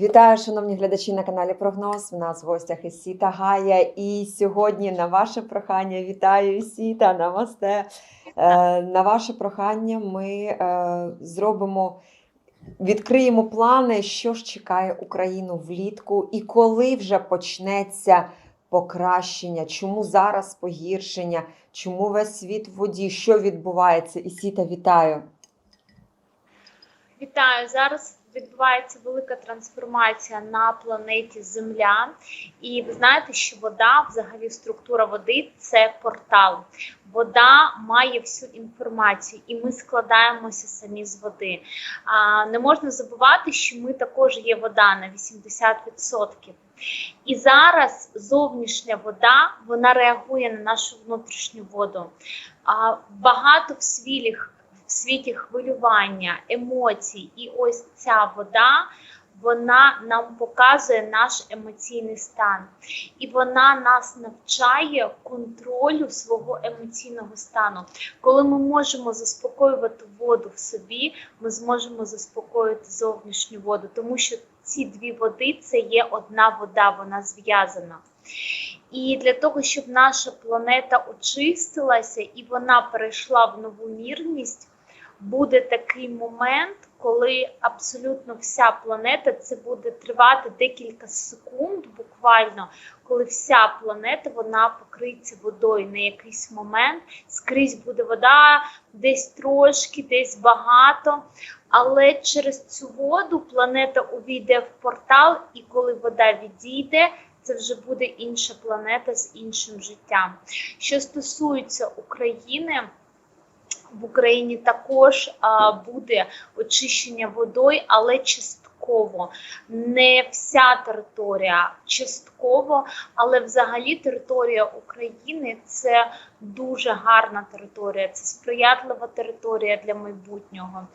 Вітаю, шановні глядачі на каналі Прогноз. У нас в гостях Ісіта Гая. І сьогодні на ваше прохання вітаю Ісіта, намасте. Е, На ваше прохання ми е, зробимо, відкриємо плани, що ж чекає Україну влітку і коли вже почнеться покращення, чому зараз погіршення, чому весь світ в воді, що відбувається. Ісіта, вітаю. Вітаю! Зараз відбувається велика трансформація на планеті Земля. І ви знаєте, що вода, взагалі, структура води це портал. Вода має всю інформацію, і ми складаємося самі з води. А, не можна забувати, що ми також є вода на 80%. І зараз зовнішня вода вона реагує на нашу внутрішню воду. А, багато в свіліх світі хвилювання, емоцій, і ось ця вода. Вона нам показує наш емоційний стан, і вона нас навчає контролю свого емоційного стану. Коли ми можемо заспокоювати воду в собі, ми зможемо заспокоїти зовнішню воду, тому що ці дві води це є одна вода, вона зв'язана. І для того, щоб наша планета очистилася і вона перейшла в нову мірність, буде такий момент, коли абсолютно вся планета це буде тривати декілька секунд, буквально, коли вся планета вона покриється водою на якийсь момент. Скрізь буде вода, десь трошки, десь багато. Але через цю воду планета увійде в портал, і коли вода відійде, це вже буде інша планета з іншим життям. Що стосується України, в Україні також буде очищення водою, але частково. Не вся територія частково, але взагалі територія України це дуже гарна територія, це сприятлива територія для майбутнього.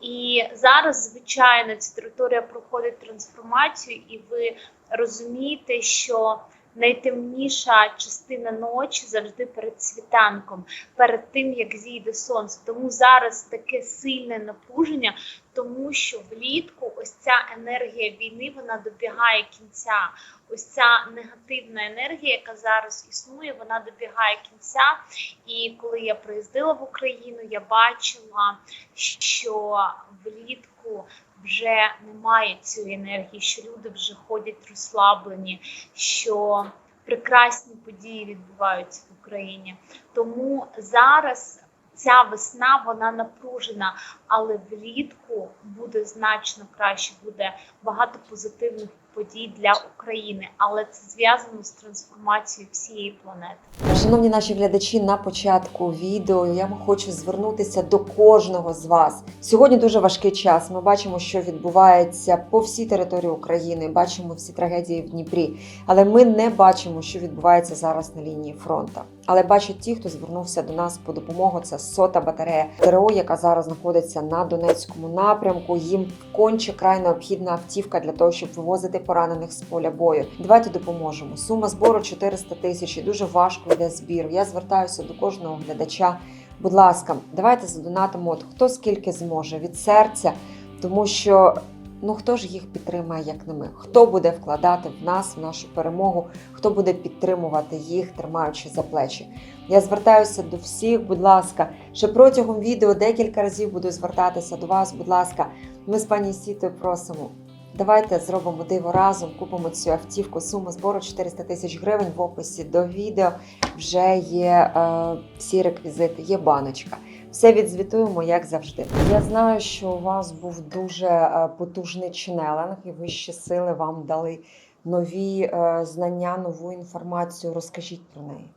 І зараз, звичайно, ця територія проходить трансформацію, і ви розумієте, що найтемніша частина ночі завжди перед світанком, перед тим як зійде сонце. Тому зараз таке сильне напруження, тому що влітку ось ця енергія війни вона добігає кінця. Ось ця негативна енергія, яка зараз існує, вона добігає кінця. І коли я приїздила в Україну, я бачила, що влітку вже немає цієї енергії, що люди вже ходять розслаблені, що прекрасні події відбуваються в Україні. Тому зараз ця весна вона напружена, але влітку буде значно краще, буде багато позитивних подій для України, але це зв'язано з трансформацією всієї планети. Шановні наші глядачі, на початку відео я хочу звернутися до кожного з вас. Сьогодні дуже важкий час. Ми бачимо, що відбувається по всій території України. Бачимо всі трагедії в Дніпрі, але ми не бачимо, що відбувається зараз на лінії фронту. Але бачать ті, хто звернувся до нас по допомогу. Це сота батарея ТРО, яка зараз знаходиться на Донецькому напрямку. Їм конче край необхідна автівка для того, щоб вивозити поранених з поля бою. Давайте допоможемо. Сума збору 400 тисяч. і Дуже важко йде збір. Я звертаюся до кожного глядача. Будь ласка, давайте задонатимо от хто скільки зможе від серця, тому що ну хто ж їх підтримає, як не ми? Хто буде вкладати в нас, в нашу перемогу, хто буде підтримувати їх, тримаючи за плечі? Я звертаюся до всіх, будь ласка, ще протягом відео декілька разів буду звертатися до вас. Будь ласка, ми з пані Сітою просимо. Давайте зробимо диво разом, купимо цю автівку. Сума збору 400 тисяч гривень в описі до відео. Вже є е, всі реквізити, є баночка. Все відзвітуємо, як завжди. Я знаю, що у вас був дуже е, потужний ченелинг, і вищі сили вам дали нові е, знання, нову інформацію. Розкажіть про неї.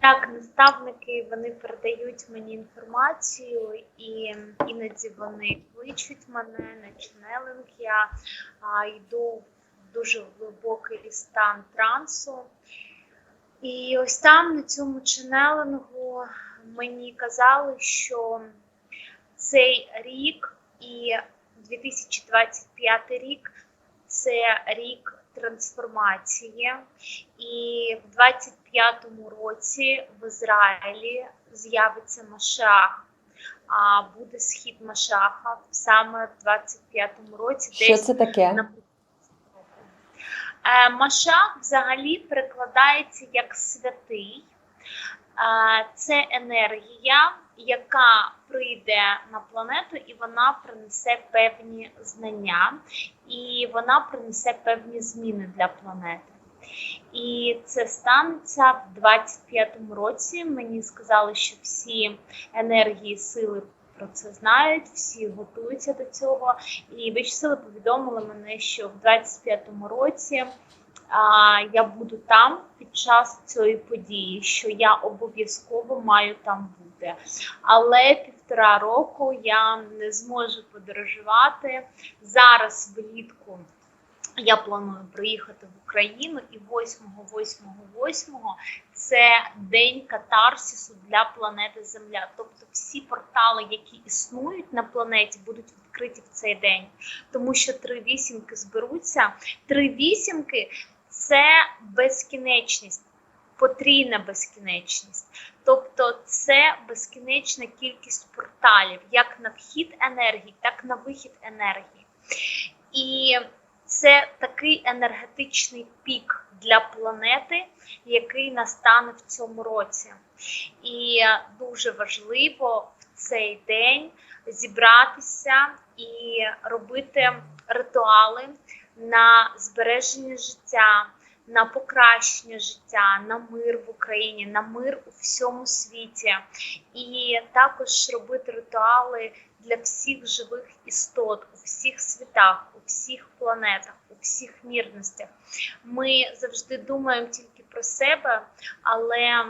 Так, наставники вони передають мені інформацію, і іноді вони кличуть мене на ченелинг. Я а, йду в дуже глибокий стан трансу. І ось там, на цьому ченелингу, мені казали, що цей рік і 2025 рік це рік трансформації. І в 25-му році в Ізраїлі з'явиться Машах. а, буде схід Машаха саме в 25-му році. Що десь це таке? на Е, Машах взагалі перекладається як святий. Е, Це енергія, яка прийде на планету, і вона принесе певні знання, і вона принесе певні зміни для планети. І це станеться в 25-му році. Мені сказали, що всі енергії, сили про це знають, всі готуються до цього. І вищі сили повідомили мене, що в 25-му році а, я буду там під час цієї події, що я обов'язково маю там бути. Але півтора року я не зможу подорожувати зараз влітку. Я планую приїхати в Україну і 8, 8, 8 це день катарсису для планети Земля. Тобто всі портали, які існують на планеті, будуть відкриті в цей день, тому що три вісімки зберуться. Три вісімки це безкінечність, потрійна безкінечність. Тобто це безкінечна кількість порталів, як на вхід енергії, так на вихід енергії. І це такий енергетичний пік для планети, який настане в цьому році. І дуже важливо в цей день зібратися і робити ритуали на збереження життя, на покращення життя, на мир в Україні, на мир у всьому світі, і також робити ритуали для всіх живих істот у всіх світах, у всіх планетах, у всіх мірностях. Ми завжди думаємо тільки про себе, але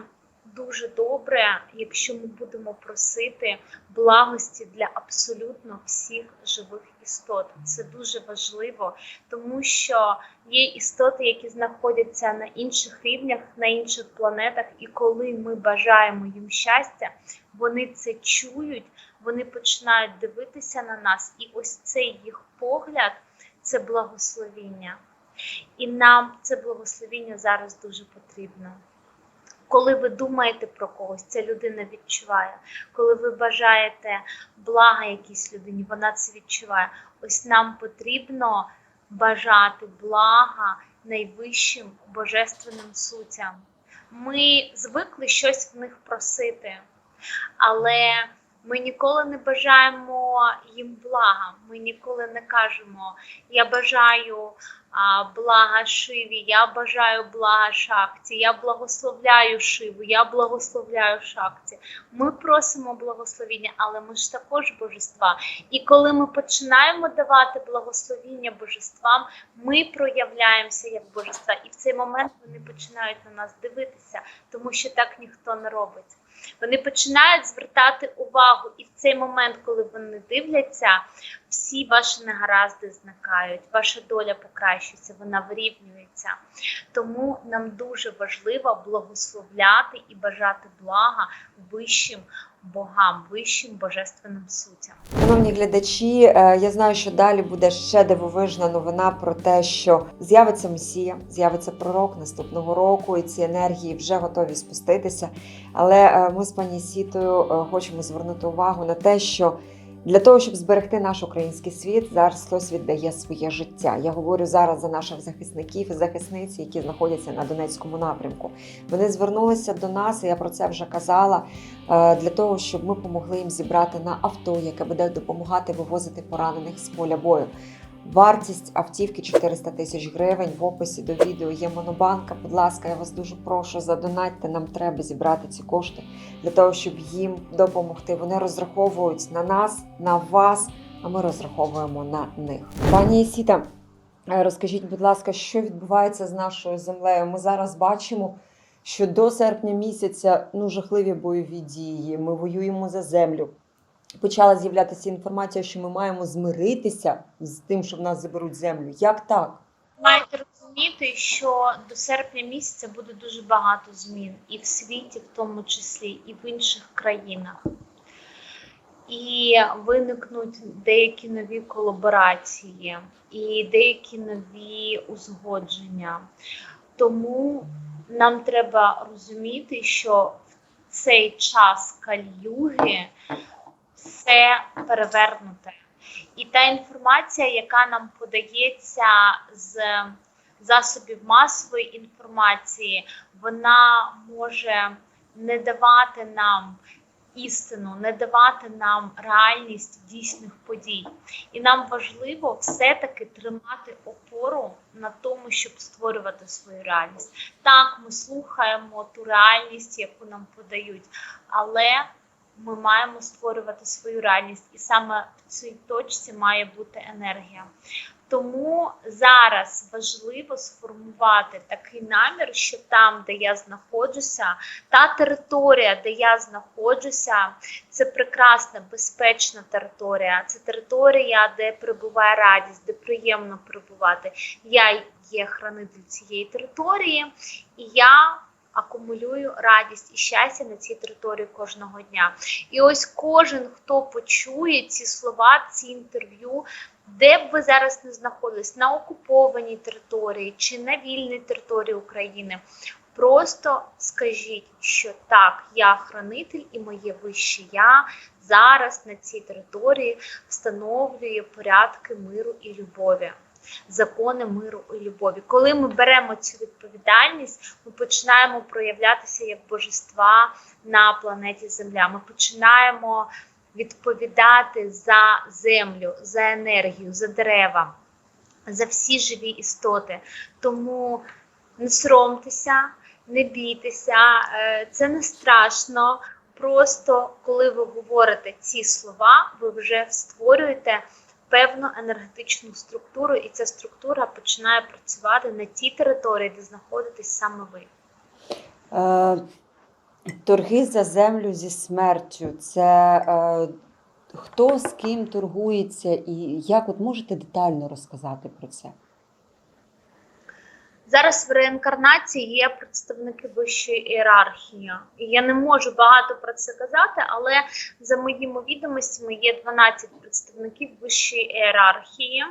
дуже добре, якщо ми будемо просити благості для абсолютно всіх живих істот. Це дуже важливо, тому що є істоти, які знаходяться на інших рівнях, на інших планетах, і коли ми бажаємо їм щастя, вони це чують, вони починають дивитися на нас, і ось цей їх погляд це благословіння. І нам це благословіння зараз дуже потрібно. Коли ви думаєте про когось, ця людина відчуває. Коли ви бажаєте блага якійсь людині, вона це відчуває. Ось нам потрібно бажати блага найвищим божественним сутям. Ми звикли щось в них просити, але ми ніколи не бажаємо їм блага. Ми ніколи не кажемо Я бажаю блага Шиві, я бажаю блага Шакті, я благословляю Шиву, я благословляю Шакті. Ми просимо благословіння, але ми ж також божества. І коли ми починаємо давати благословіння божествам, ми проявляємося як божества. І в цей момент вони починають на нас дивитися, тому що так ніхто не робить. Вони починають звертати увагу, і в цей момент, коли вони дивляться, всі ваші негаразди зникають, ваша доля покращується, вона вирівнюється. Тому нам дуже важливо благословляти і бажати блага вищим богам, вищим божественним сутям. Шановні глядачі, е, я знаю, що далі буде ще дивовижна новина про те, що з'явиться Месія, з'явиться пророк наступного року, і ці енергії вже готові спуститися. Але е, ми з пані Сітою е, хочемо звернути увагу на те, що для того, щоб зберегти наш український світ, зараз хтось віддає своє життя. Я говорю зараз за наших захисників і захисниць, які знаходяться на Донецькому напрямку. Вони звернулися до нас, і я про це вже казала, е, для того, щоб ми допомогли їм зібрати на авто, яке буде допомагати вивозити поранених з поля бою. Вартість автівки 400 тисяч гривень. В описі до відео є монобанка. Будь ласка, я вас дуже прошу, задонатьте. Нам треба зібрати ці кошти для того, щоб їм допомогти. Вони розраховують на нас, на вас, а ми розраховуємо на них. Пані Сіта, е, розкажіть, будь ласка, що відбувається з нашою землею? Ми зараз бачимо, що до серпня місяця ну жахливі бойові дії. Ми воюємо за землю. Почала з'являтися інформація, що ми маємо змиритися з тим, що в нас заберуть землю. Як так? Маєте розуміти, що до серпня місяця буде дуже багато змін і в світі, в тому числі, і в інших країнах. І виникнуть деякі нові колаборації, і деякі нові узгодження. Тому нам треба розуміти, що в цей час кальюги все перевернуте. І та інформація, яка нам подається з засобів масової інформації, вона може не давати нам істину, не давати нам реальність дійсних подій. І нам важливо все-таки тримати опору на тому, щоб створювати свою реальність. Так, ми слухаємо ту реальність, яку нам подають, але ми маємо створювати свою реальність, і саме в цій точці має бути енергія. Тому зараз важливо сформувати такий намір, що там, де я знаходжуся, та територія, де я знаходжуся, це прекрасна, безпечна територія. Це територія, де прибуває радість, де приємно перебувати. Я є хранитель цієї території, і я акумулюю радість і щастя на цій території кожного дня. І ось кожен, хто почує ці слова, ці інтерв'ю, де б ви зараз не знаходились, на окупованій території чи на вільній території України. Просто скажіть, що так, я хранитель і моє вище я зараз на цій території встановлює порядки миру і любові, закони миру і любові. Коли ми беремо цю відповідальність, ми починаємо проявлятися як божества на планеті Земля. Ми починаємо відповідати за землю, за енергію, за дерева, за всі живі істоти. Тому не соромтеся, не бійтеся, е, це не страшно. Просто коли ви говорите ці слова, ви вже створюєте певну енергетичну структуру, і ця структура починає працювати на тій території, де знаходитесь саме ви. Е, торги за землю зі смертю. Це е, хто з ким торгується і як от можете детально розказати про це? Зараз в реінкарнації є представники вищої ієрархії. Я не можу багато про це казати, але за моїми відомостями є 12 представників вищої ієрархії,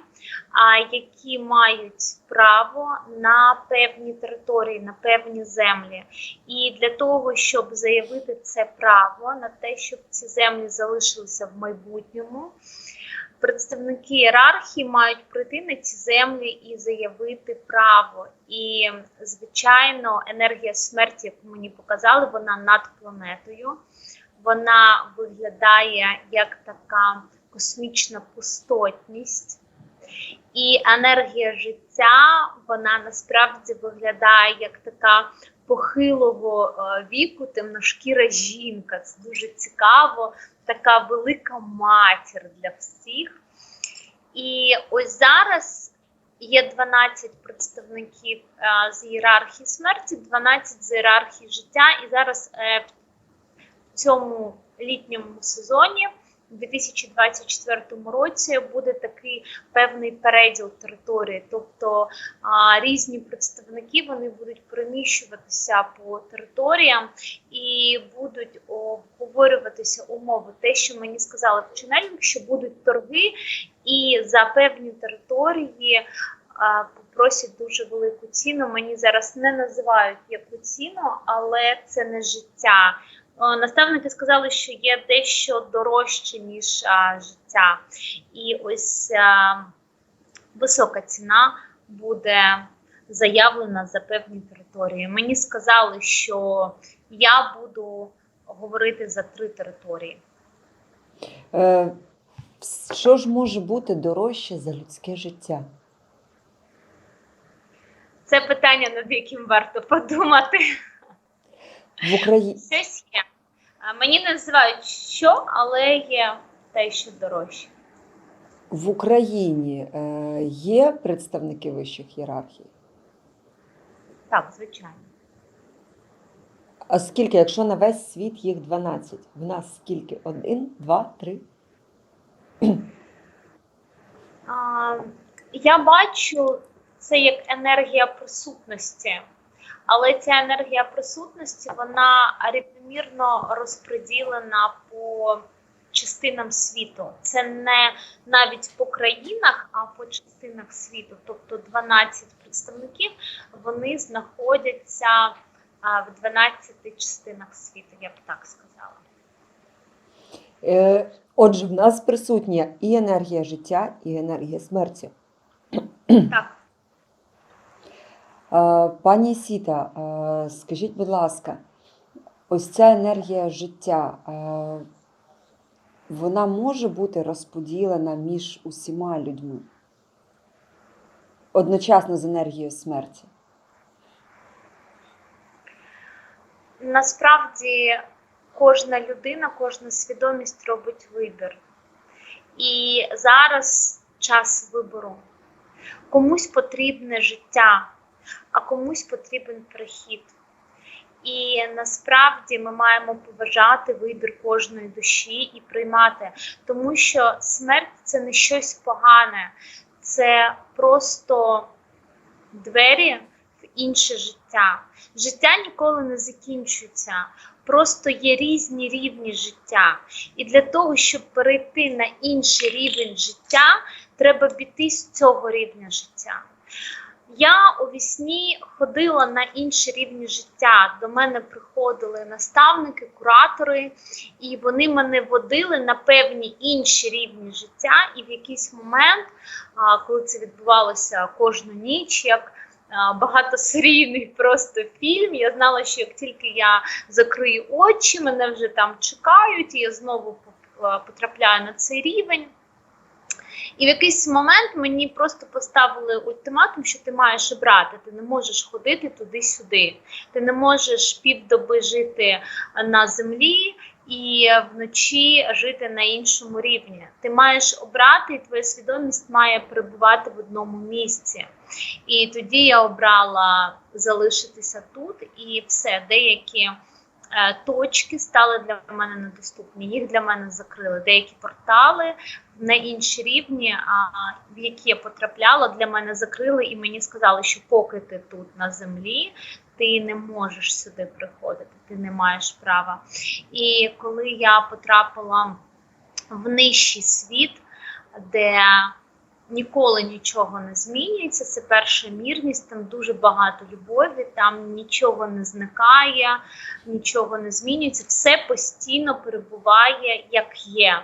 які мають право на певні території, на певні землі. І для того, щоб заявити це право на те, щоб ці землі залишилися в майбутньому. Представники ієрархії мають прийти на ці землі і заявити право. І, звичайно, енергія смерті, яку мені показали, вона над планетою. Вона виглядає як така космічна пустотність. І енергія життя, вона насправді виглядає як така похилого е, віку, темношкіра жінка. Це дуже цікаво, така велика матір для всіх. І ось зараз є 12 представників е, з ієрархії смерті, 12 з ієрархії життя. І зараз е, в цьому літньому сезоні. У 2024 році буде такий певний переділ території, тобто а, різні представники вони будуть переміщуватися по територіям і будуть обговорюватися умови. Те, що мені сказали в Ченелінг, що будуть торги, і за певні території попросять дуже велику ціну. Мені зараз не називають яку ціну, але це не життя. Е, Наставники сказали, що є дещо дорожче, ніж а, життя. І ось а, висока ціна буде заявлена за певні території. Мені сказали, що я буду говорити за три території. Е, що ж може бути дорожче за людське життя? Це питання, над яким варто подумати. В Україні Щось є. Мені не називають що, але є те, що дорожче. в Україні е, є представники вищих ієрархій? Так, звичайно. А скільки, якщо на весь світ їх 12? В нас скільки? Один, два, три? А, я бачу це як енергія присутності, але ця енергія присутності вона рівномірно розподілена по частинам світу. Це не навіть по країнах, а по частинах світу. Тобто 12 представників вони знаходяться в 12 частинах світу, я б так сказала. Е, Отже, в нас присутня і енергія життя, і енергія смерті. Так. Е, Пані Сіта, е, скажіть, будь ласка, ось ця енергія життя, е, вона може бути розподілена між усіма людьми одночасно з енергією смерті? Насправді кожна людина, кожна свідомість робить вибір. І зараз час вибору. Комусь потрібне життя, а комусь потрібен прихід. І насправді ми маємо поважати вибір кожної душі і приймати, тому що смерть це не щось погане, це просто двері в інше життя. Життя ніколи не закінчується, просто є різні рівні життя. І для того, щоб перейти на інший рівень життя, треба піти з цього рівня життя. Я у вісні ходила на інші рівні життя. До мене приходили наставники, куратори, і вони мене водили на певні інші рівні життя. І в якийсь момент, коли це відбувалося кожну ніч, як багатосерійний просто фільм, я знала, що як тільки я закрию очі, мене вже там чекають, і я знову потрапляю на цей рівень. І в якийсь момент мені просто поставили ультиматум, що ти маєш обрати. Ти не можеш ходити туди-сюди. Ти не можеш півдоби жити на землі і вночі жити на іншому рівні. Ти маєш обрати, і твоя свідомість має перебувати в одному місці. І тоді я обрала залишитися тут, і все, деякі е, точки стали для мене недоступні. Їх для мене закрили. Деякі портали на інші рівні, в які я потрапляла, для мене закрили, і мені сказали, що поки ти тут на землі, ти не можеш сюди приходити, ти не маєш права. І коли я потрапила в нижчий світ, де ніколи нічого не змінюється, це перша мірність, там дуже багато любові, там нічого не зникає, нічого не змінюється, все постійно перебуває як є.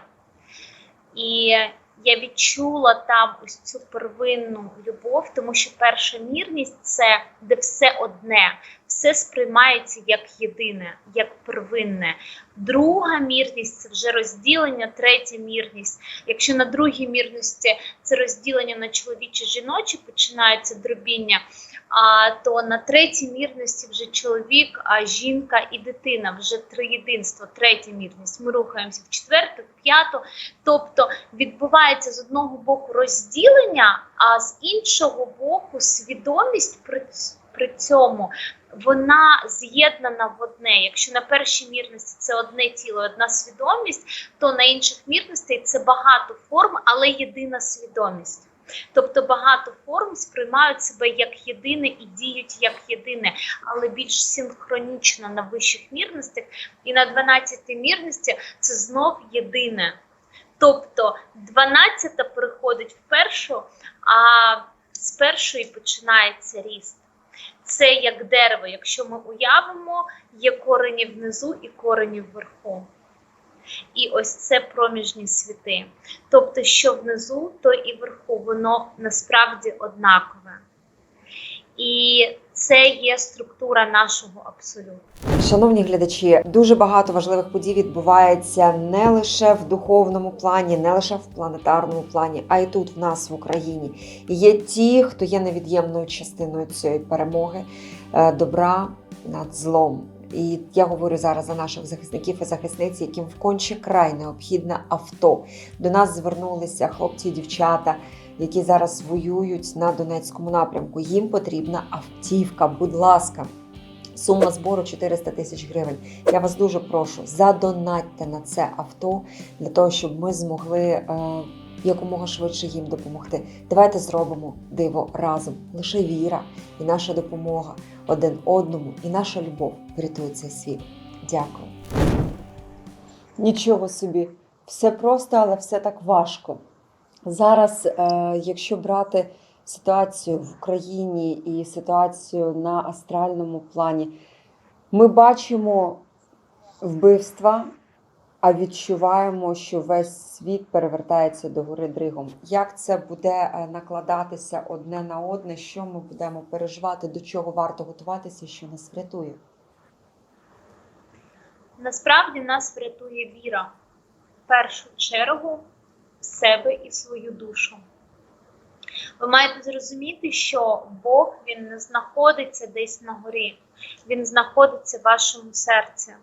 І я відчула там ось цю первинну любов, тому що перша мірність це де все одне, все сприймається як єдине, як первинне. Друга мірність це вже розділення, третя мірність. Якщо на другій мірності це розділення на чоловіче жіноче, починається дробіння. То на третій мірності вже чоловік, а жінка і дитина, вже триєдинство, третя мірність. Ми рухаємося в четверту, п'яту. Тобто відбувається з одного боку розділення, а з іншого боку свідомість при цьому вона з'єднана в одне. Якщо на першій мірності це одне тіло, одна свідомість, то на інших мірностей це багато форм, але єдина свідомість. Тобто багато форм сприймають себе як єдине і діють як єдине, але більш синхронічно на вищих мірностях, і на 12 мірності це знов єдине. Тобто 12 переходить в першу, а з першої починається ріст. Це як дерево. Якщо ми уявимо, є корені внизу і корені вверху. І ось це проміжні світи. Тобто, що внизу, то і вверху, воно насправді однакове. І це є структура нашого абсолюту. Шановні глядачі, дуже багато важливих подій відбувається не лише в духовному плані, не лише в планетарному плані, а й тут, в нас в Україні. Є ті, хто є невід'ємною частиною цієї перемоги е, добра над злом. І я говорю зараз за наших захисників і захисниць, яким вконче край необхідне авто. До нас звернулися хлопці і дівчата, які зараз воюють на Донецькому напрямку. Їм потрібна автівка. Будь ласка, сума збору 400 тисяч гривень. Я вас дуже прошу, задонатьте на це авто для того, щоб ми змогли е, якомога швидше їм допомогти. Давайте зробимо диво разом. Лише віра і наша допомога один одному, і наша любов врятує цей світ. Дякую. Нічого собі, все просто, але все так важко. Зараз, е, якщо брати ситуацію в Україні і ситуацію на астральному плані, ми бачимо вбивства, а відчуваємо, що весь світ перевертається до гори дригом. Як це буде е, накладатися одне на одне? Що ми будемо переживати, до чого варто готуватися, що нас врятує? Насправді нас врятує віра в першу чергу в себе і в свою душу. Ви маєте зрозуміти, що Бог він не знаходиться десь на горі, він знаходиться в вашому серці.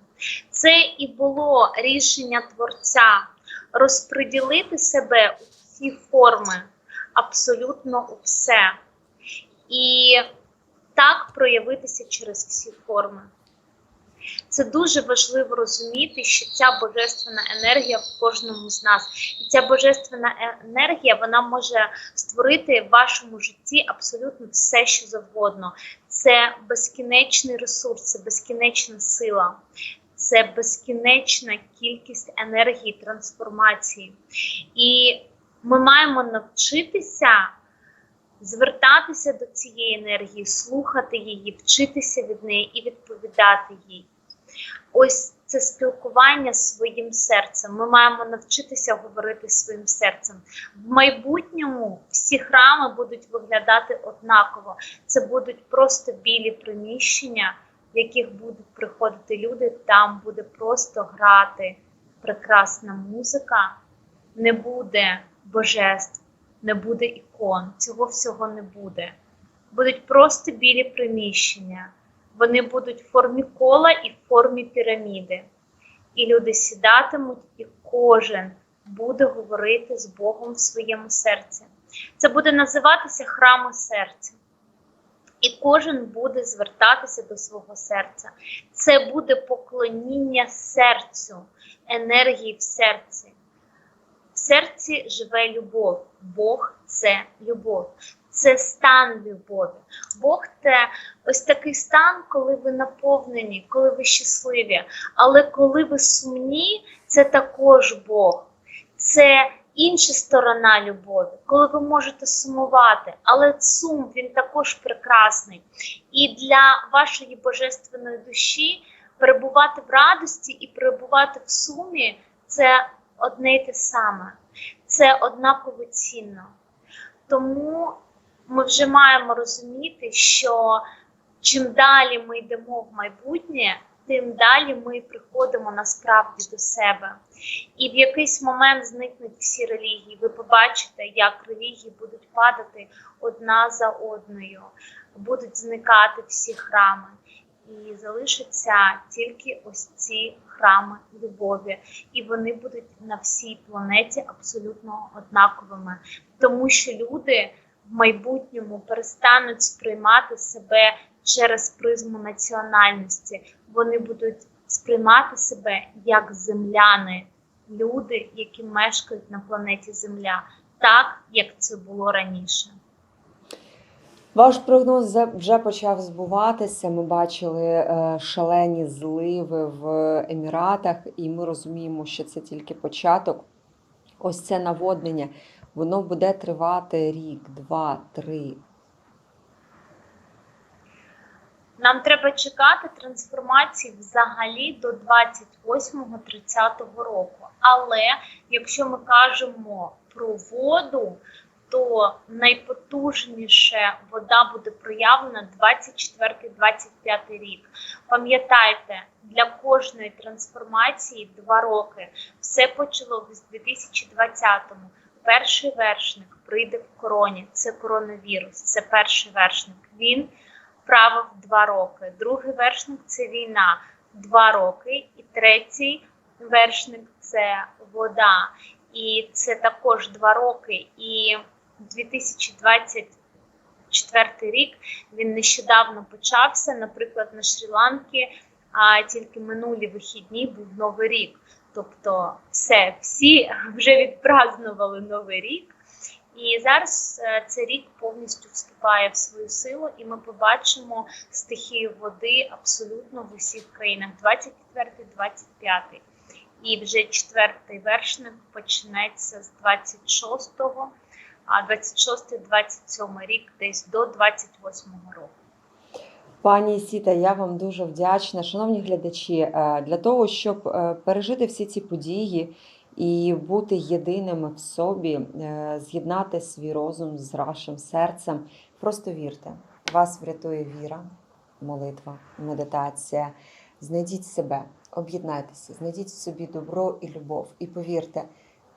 Це і було рішення Творця розподілити себе у всі форми, абсолютно у все. І так проявитися через всі форми. Це дуже важливо розуміти, що ця божественна енергія в кожному з нас, і ця божественна е- енергія вона може створити в вашому житті абсолютно все, що завгодно. Це безкінечний ресурс, це безкінечна сила, це безкінечна кількість енергії трансформації. І ми маємо навчитися звертатися до цієї енергії, слухати її, вчитися від неї і відповідати їй. Ось це спілкування з своїм серцем. Ми маємо навчитися говорити своїм серцем. В майбутньому всі храми будуть виглядати однаково. Це будуть просто білі приміщення, в яких будуть приходити люди. Там буде просто грати прекрасна музика, не буде божеств, не буде ікон. Цього всього не буде. Будуть просто білі приміщення. Вони будуть в формі кола і в формі піраміди. І люди сідатимуть, і кожен буде говорити з Богом в своєму серці. Це буде називатися храми серця. І кожен буде звертатися до свого серця. Це буде поклоніння серцю, енергії в серці. В серці живе любов. Бог це любов. Це стан любові. Бог це ось такий стан, коли ви наповнені, коли ви щасливі. Але коли ви сумні, це також Бог. Це інша сторона любові, коли ви можете сумувати, але сум він також прекрасний. І для вашої божественної душі перебувати в радості і перебувати в сумі це одне й те саме, це однаково цінно. Тому ми вже маємо розуміти, що чим далі ми йдемо в майбутнє, тим далі ми приходимо насправді до себе. І в якийсь момент зникнуть всі релігії. Ви побачите, як релігії будуть падати одна за одною, будуть зникати всі храми. І залишаться тільки ось ці храми любові, і вони будуть на всій планеті абсолютно однаковими, тому що люди в майбутньому перестануть сприймати себе через призму національності. Вони будуть сприймати себе як земляни, люди, які мешкають на планеті Земля, так як це було раніше. Ваш прогноз вже почав збуватися. Ми бачили е, шалені зливи в Еміратах, і ми розуміємо, що це тільки початок. Ось це наводнення. Воно буде тривати рік, два, три. Нам треба чекати трансформації взагалі до 28-30 року. Але якщо ми кажемо про воду, то найпотужніше вода буде проявлена 24-25 рік. Пам'ятайте, для кожної трансформації два роки. Все почало в 2020-му. Перший вершник прийде в короні. Це коронавірус. Це перший вершник. Він правив два роки. Другий вершник це війна, два роки. І третій вершник це вода. І це також два роки. І 2024 рік він нещодавно почався. Наприклад, на Шрі-Ланки, а тільки минулі вихідні був Новий рік. Тобто, все, всі вже відпразнували Новий рік. І зараз е, цей рік повністю вступає в свою силу, і ми побачимо стихію води абсолютно в усіх країнах 24-25. І вже четвертий вершник почнеться з 26-го, а 26-27 рік десь до 28-го року. Пані Сіта, я вам дуже вдячна. Шановні глядачі, е, для того, щоб е, пережити всі ці події і бути єдиними в собі, е, з'єднати свій розум з вашим серцем, просто вірте. Вас врятує віра, молитва, медитація. Знайдіть себе, об'єднайтеся, знайдіть в собі добро і любов. І повірте,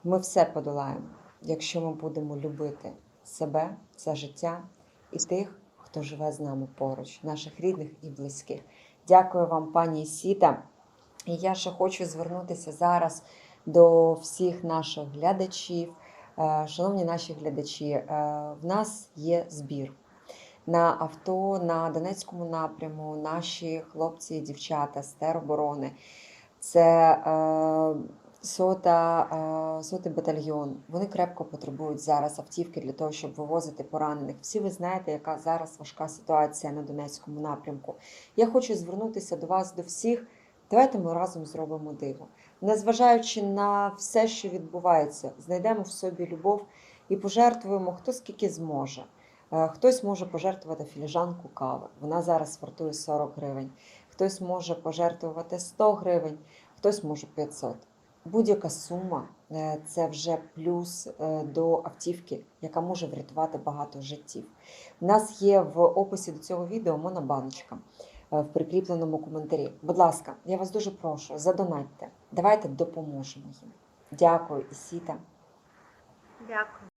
ми все подолаємо, якщо ми будемо любити себе, це життя і тих, хто живе з нами поруч, наших рідних і близьких. Дякую вам, пані Сіта. І я ще хочу звернутися зараз до всіх наших глядачів. Е, Шановні наші глядачі, е, в нас є збір на авто на Донецькому напряму. Наші хлопці і дівчата з тероборони. Це е, сота, сотий батальйон. Вони крепко потребують зараз автівки для того, щоб вивозити поранених. Всі ви знаєте, яка зараз важка ситуація на Донецькому напрямку. Я хочу звернутися до вас, до всіх. Давайте ми разом зробимо диво. Незважаючи на все, що відбувається, знайдемо в собі любов і пожертвуємо хто скільки зможе. Е, Хтось може пожертвувати філіжанку кави. Вона зараз вартує 40 гривень. Хтось може пожертвувати 100 гривень, хтось може 500. Будь-яка сума е, це вже плюс е, до автівки, яка може врятувати багато життів. У нас є в описі до цього відео монобаночка в прикріпленому коментарі. Будь ласка, я вас дуже прошу, задонатьте. Давайте допоможемо їм. Дякую, Ісіта. Дякую.